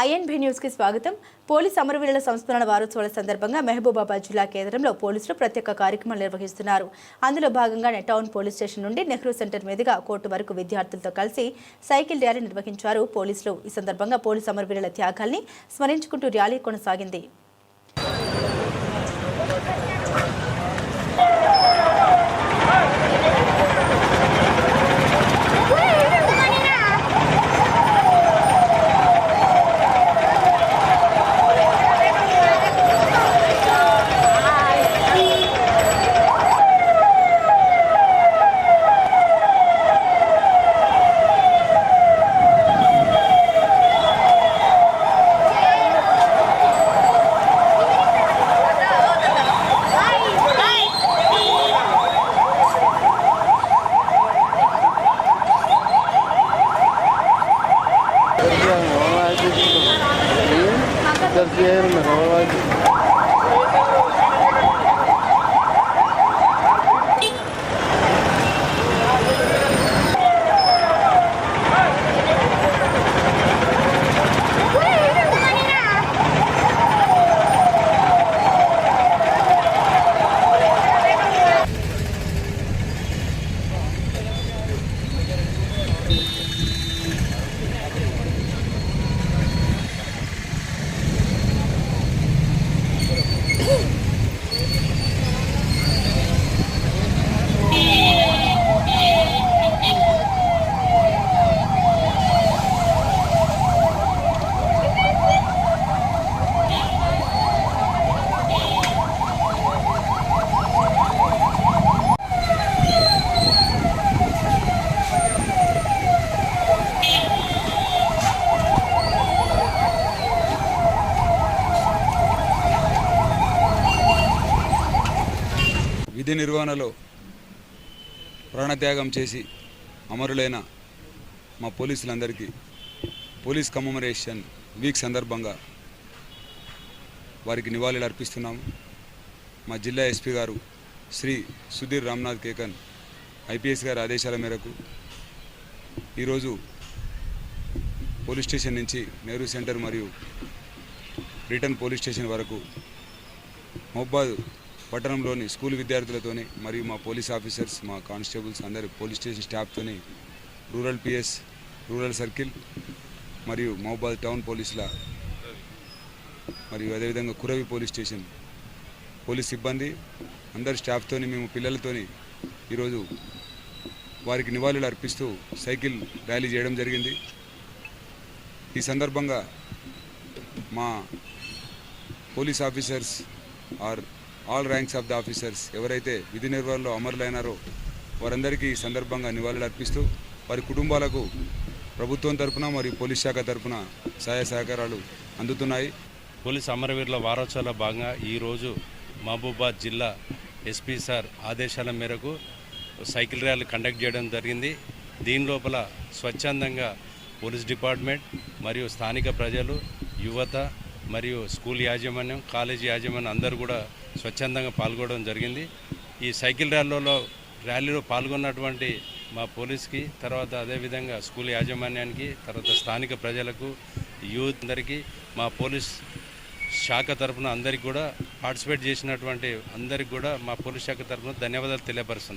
INB న్యూస్కి స్వాగతం. Police అమరవీరుల సంస్మరణ వారోత్సవాల సందర్భంగా మహబూబాబాద్ జిల్లా కేంద్రంలో పోలీసులు ప్రత్యేక కార్యక్రమాలు నిర్వహిస్తున్నారు. అందులో భాగంగానే టౌన్ పోలీస్ స్టేషన్ నుండి నెహ్రూ సెంటర్ మీదుగా కోర్టు వరకు విద్యార్థులతో కలిసి సైకిల్ ర్యాలీ నిర్వహించారు. పోలీసులు ఈ సందర్భంగా పోలీస్ అమరవీరుల త్యాగాల్ని స్మరించుకుంటూ ర్యాలీ కొనసాగింది. Sergio, me roba el chiquito. ¿Sí? విధి నిర్వహణలో ప్రాణత్యాగం చేసి అమరులైన మా పోలీసులందరికీ పోలీస్ కమమరేషన్ వీక్ సందర్భంగా వారికి నివాళులు అర్పిస్తున్నాము. మా జిల్లా ఎస్పీ గారు శ్రీ సుధీర్ రామ్నాథ్ కేకన్ ఐపీఎస్ గారి ఆదేశాల మేరకు ఈరోజు పోలీస్ స్టేషన్ నుంచి నెహ్రూ సెంటర్ మరియు రిటర్న్ పోలీస్ స్టేషన్ వరకు మహబాద్ పట్టణంలోని స్కూల్ విద్యార్థులతోని మరియు మా పోలీస్ ఆఫీసర్స్ మా కానిస్టేబుల్స్ అందరి పోలీస్ స్టేషన్ స్టాఫ్తోని రూరల్ పిఎస్ రూరల్ సర్కిల్ మరియు మహబాద్ టౌన్ పోలీసుల మరియు అదేవిధంగా కురవి పోలీస్ స్టేషన్ పోలీస్ సిబ్బంది అందరి స్టాఫ్తోని మేము పిల్లలతోని ఈరోజు వారికి నివాళులు అర్పిస్తూ సైకిల్ ర్యాలీ చేయడం జరిగింది. ఈ సందర్భంగా మా police officers or all ranks of the officers ఎవరైతే విధి నిర్వహణలో అమరులైనారో వారందరికీ ఈ సందర్భంగా నివాళులు అర్పిస్తూ వారి కుటుంబాలకు ప్రభుత్వం తరపున మరియు పోలీస్ శాఖ తరపున సహాయ సహకారాలు అందుతున్నాయి. పోలీస్ అమరవీరుల వారోత్సవాల భాగంగా ఈరోజు మహబూబాద్ జిల్లా ఎస్పీ సార్ ఆదేశాల మేరకు సైకిల్ ర్యాలీ కండక్ట్ చేయడం జరిగింది. దీని లోపల స్వచ్ఛందంగా పోలీస్ డిపార్ట్మెంట్ మరియు స్థానిక ప్రజలు యువత మరియు స్కూల్ యాజమాన్యం కాలేజీ యాజమాన్యం అందరూ కూడా స్వచ్ఛందంగా పాల్గొనడం జరిగింది. ఈ సైకిల్ ర్యాలీలో ర్యాలీలో పాల్గొన్నటువంటి మా పోలీస్కి తర్వాత అదేవిధంగా స్కూల్ యాజమాన్యానికి తర్వాత స్థానిక ప్రజలకు యూత్ అందరికీ మా పోలీస్ శాఖ తరపున అందరికి కూడా పార్టిసిపేట్ చేసినటువంటి అందరికి కూడా మా పోలీస్ శాఖ తరపున ధన్యవాదాలు తెలియపరుస్తున్నాం.